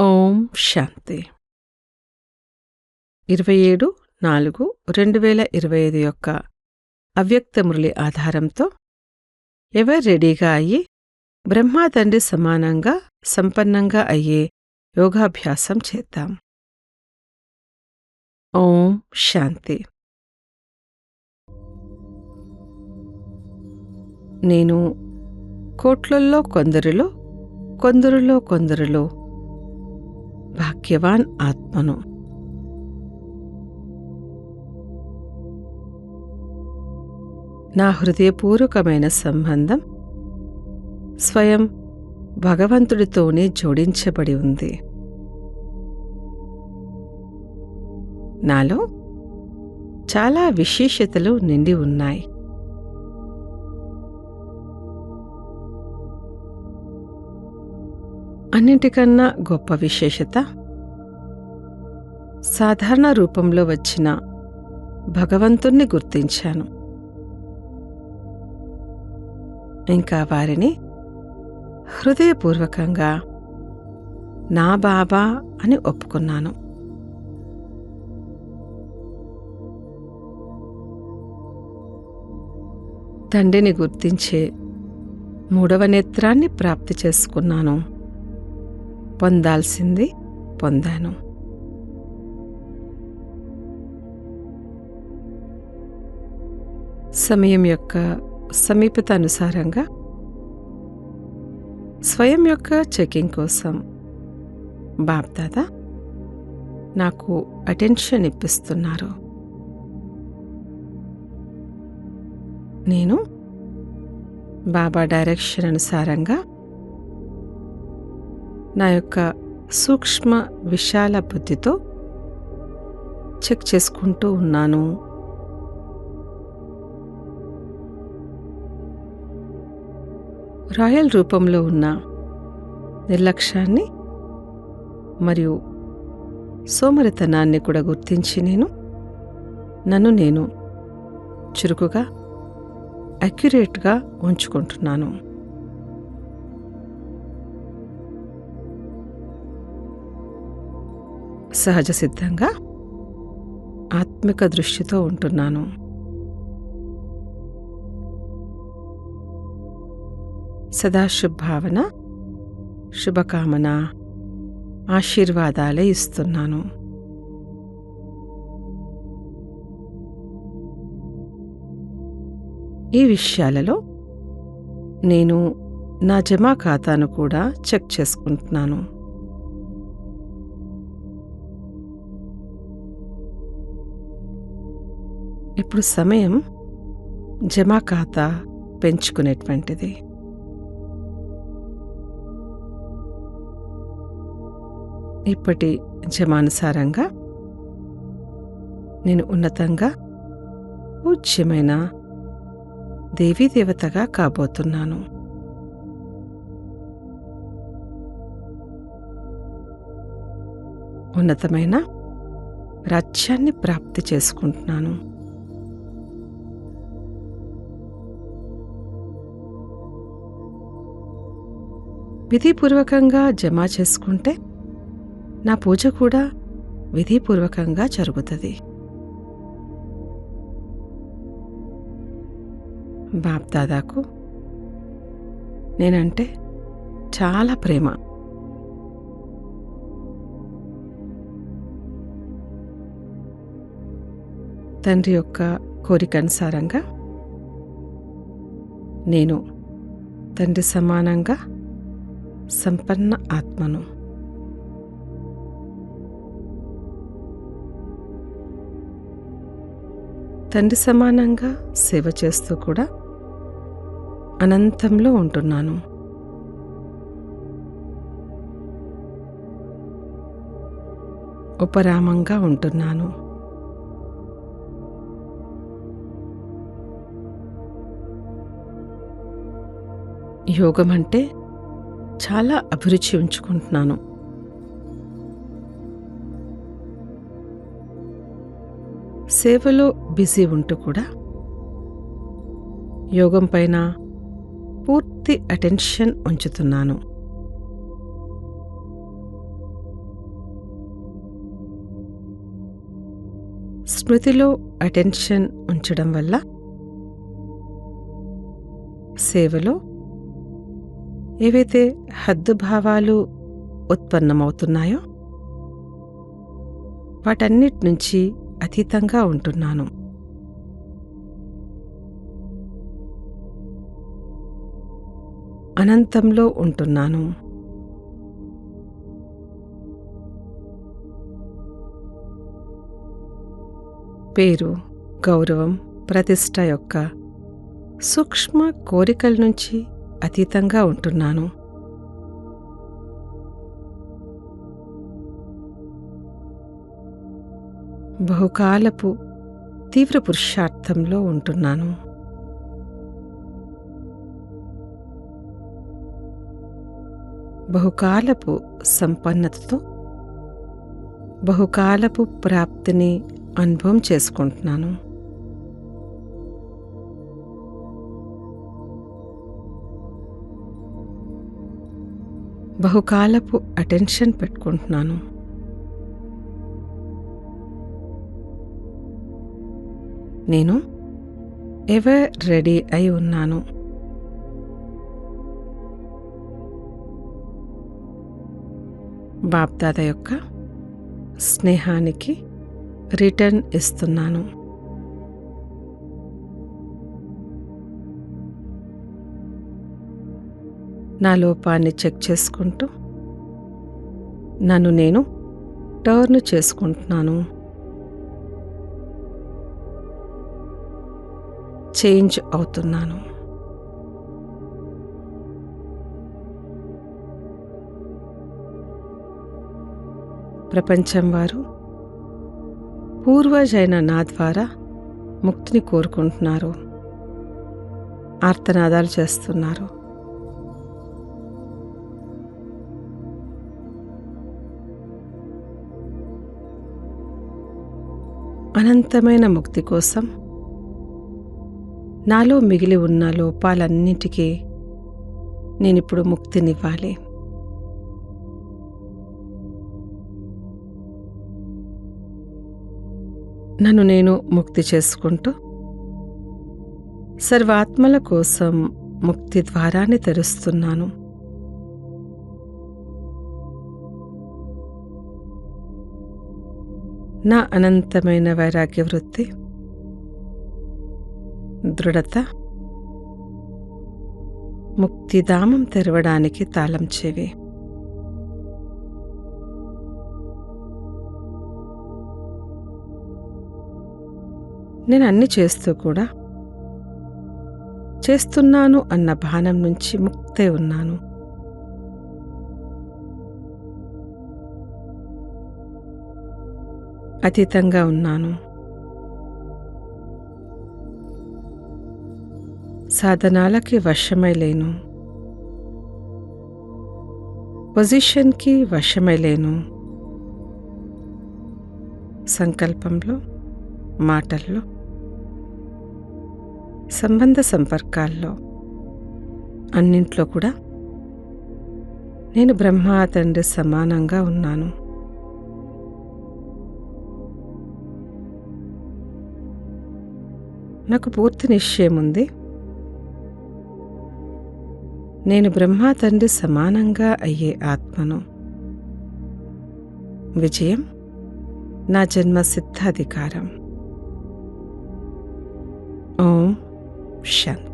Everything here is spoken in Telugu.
ఓం శాంతి. ఇరవై ఏడు నాలుగు రెండు వేల ఇరవై ఐదు యొక్క అవ్యక్త మురళి ఆధారంతో ఎవరు రెడీగా అయ్యి బ్రహ్మాతండ్రి సమానంగా సంపన్నంగా అయ్యే యోగాభ్యాసం చేద్దాం. ఓం శాంతి. నేను కోట్లల్లో కొందరిలో కొందరిలో కొందరిలో భాగ్యవాన్ ఆత్మను. నా హృదయపూర్వకమైన సంబంధం స్వయం భగవంతుడితోనే జోడించబడి ఉంది. నాలో చాలా విశేషతలు నిండి ఉన్నాయి. అన్నింటికన్నా గొప్ప విశేషత? సాధారణ రూపంలో వచ్చిన భగవంతుణ్ణి గుర్తించాను. ఇంకా వారిని హృదయపూర్వకంగా నా బాబా అని ఒప్పుకున్నాను. తండ్రిని గుర్తించే మూడవ నేత్రాన్ని ప్రాప్తి చేసుకున్నాను. పొందాల్సింది పొందాను. సమయం యొక్క సమీపత అనుసారంగా స్వయం యొక్క చెకింగ్ కోసం బాబ్దాదా నాకు అటెన్షన్ ఇప్పిస్తున్నారు. నేను బాబా డైరెక్షన్ అనుసారంగా నా యొక్క సూక్ష్మ విశాల బుద్ధితో చెక్ చేసుకుంటూ ఉన్నాను. రాయల్ రూపంలో ఉన్న నిర్లక్ష్యాన్ని మరియు సోమరితనాన్ని కూడా గుర్తించి నేను నన్ను నేను చురుకుగా అక్యురేట్గా ఉంచుకుంటున్నాను. సహజ సిద్ధంగా ఆత్మిక దృష్టితో ఉంటున్నాను. సదాశుభావన శుభకామన ఆశీర్వాదాలే ఇస్తున్నాను. ఈ విషయాలలో నేను నా జమా ఖాతాను కూడా చెక్ చేసుకుంటున్నాను. ఇప్పుడు సమయం జమా ఖాతా పెంచుకునేటువంటిది. ఇప్పటి జమానుసారంగా నేను ఉన్నతంగా పూజ్యమైన దేవీదేవతగా కాబోతున్నాను. ఉన్నతమైన రాజ్యాన్ని ప్రాప్తి చేసుకుంటున్నాను. విధిపూర్వకంగా జమ చేసుకుంటే నా పూజ కూడా విధిపూర్వకంగా జరుగుతుంది. బాప్దాదాకు నేనంటే చాలా ప్రేమ. తండ్రి యొక్క కోరిక అనుసారంగా నేను తండ్రి సమానంగా సంపన్న ఆత్మను. తండ్రి సమానంగా సేవ చేస్తూ కూడా అనంతంలో ఉంటున్నాను. ఉపరామంగా ఉంటున్నాను. యోగం అంటే చాలా అభిరుచి ఉంచుకుంటున్నాను. సేవలో బిజీ ఉంటూ కూడా యోగం పైన పూర్తి అటెన్షన్ ఉంచుతున్నాను. స్మృతిలో అటెన్షన్ ఉంచడం వల్ల సేవలో ఏవైతే హద్దుభావాలు ఉత్పన్నమవుతున్నాయో వాటన్నిటి నుంచి అతీతంగా ఉంటున్నాను. అనంతంలో ఉంటున్నాను. పేరు గౌరవం ప్రతిష్ట యొక్క సూక్ష్మ కోరికల నుంచి అతీతంగా ఉంటున్నాను. బహుకాలపు తీవ్ర పురుషార్థంలో ఉంటున్నాను. బహుకాలపు సంపన్నతతో బహుకాలపు ప్రాప్తిని అనుభవం చేసుకుంటున్నాను. బహుకాలపు అటెన్షన్ పెట్టుకుంటున్నాను. నేను ఎవర్ రెడీ అయి ఉన్నాను. బాప్దాద యొక్క స్నేహానికి రిటర్న్ ఇస్తున్నాను. నా లోపాన్ని చెక్ చేసుకుంటూ నన్ను నేను టర్న్ చేసుకుంటున్నాను. చేంజ్ అవుతున్నాను. ప్రపంచం వారు పూర్వజైన నా ద్వారా ముక్తిని కోరుకుంటున్నారు. ఆర్తనాదాలు చేస్తున్నారు. అనంతమైన ముక్తి కోసం నాలో మిగిలి ఉన్న లోపాలన్నిటికీ నేనిప్పుడు ముక్తినివ్వాలి. నన్ను నేను ముక్తి చేసుకుంటూ సర్వాత్మల కోసం ముక్తి ద్వారాన్ని తెరుస్తున్నాను. నా అనంతమైన వైరాగ్య వృత్తి దృఢత. ముక్తిధామం తెరవడానికి తాళం చెవి. నేను అన్ని చేస్తూ కూడా చేస్తున్నాను అన్న భానం నుంచి ముక్తే ఉన్నాను. అతీతంగా ఉన్నాను. సాధనాలకి వశమై లేను. పొజిషన్కి వశమై లేను. సంకల్పంలో మాటల్లో సంబంధ సంపర్కాల్లో అన్నింట్లో కూడా నేను బ్రహ్మ తండ్రి సమానంగా ఉన్నాను. నాకు పూర్తి నిశ్చయం ఉంది. నేను బ్రహ్మ తండ్రి సమానంగా అయ్యే ఆత్మను. విజయం నా జన్మ సిద్ధాధికారం. ఓం శాంతి